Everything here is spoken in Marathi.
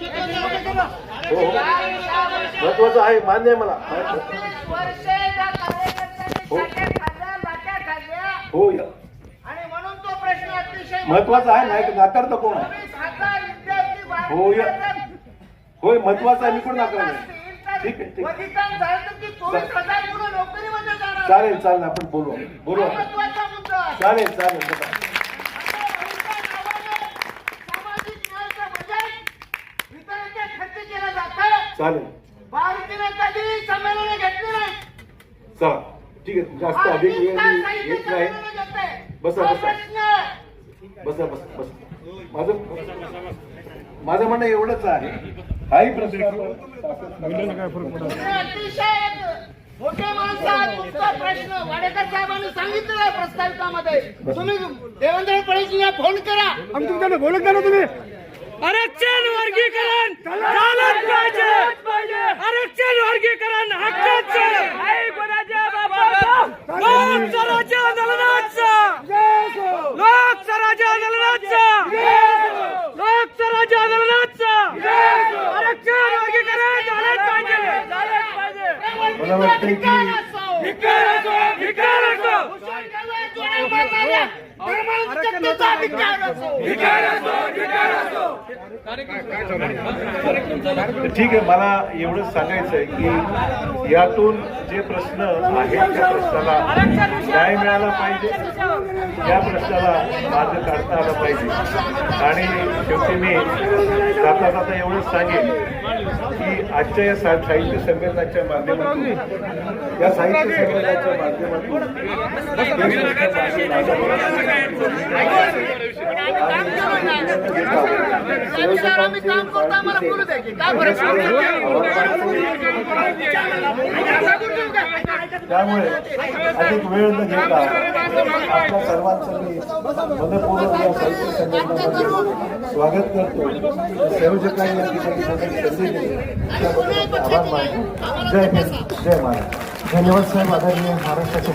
हो हो. महत्वाचं आहे मान्य आहे मला. हो. हो या. महत्वाचं आहे नाही नाकारता कोण? आहे हो या. होय महत्वाचं आहे मी नाही. तर ठीक आहे, ठीक आहे. चालेल चालेल आपण बोलू. बोलू चालेल चालेल चालेल. चला ठीक आहे जास्त अधिक वेळ नाही. बसा, बसा. बसा बसा बसा. माझं माझं म्हणणं एवढंच आहे. हाही प्रश्न प्रश्न वाडेकर साहेबांनी सांगितलेला आहे प्रस्तावितामध्ये तुम्ही देवेंद्र फडणवीसला फोन करा. आम्ही तुमच्याकडे बोलत ना तुम्ही. आरक्षण वर्गीकरण झालंच पाहिजे. आरक्षण मला वाटतं की धिक्कार असो, धिक्कार असो. धर्मांचा अधिकार असो धिक्कार असो, धिक्कार असो. ठीक आहे मला एवढंच सांगायचं आहे की यातून जे प्रश्न आहेत त्या प्रश्नाला न्याय मिळाला पाहिजे त्या प्रश्नाला मार्ग काढता आला पाहिजे. आणि शेवटी मी जाता जाता एवढंच सांगेन की आजच्या या सा- साहित्य संमेलनाच्या माध्यमातून या साहित्य संमेलनाच्या माध्यमातून आम्ही काम करतो आम्हाला बोलू द्या की काय फरक त्यामुळे अधिक वेळ न घेता आपल्या सर्वांचं मी मनपूर्वक या साहित्य स्वागत करतो. संयोजकांनी या ठिकाणी संधी दिली त्याबद्दल आभार मानतो. जय हिंद. जय महाराज धन्यवाद साहेब. आदरणीय महाराष्ट्राचे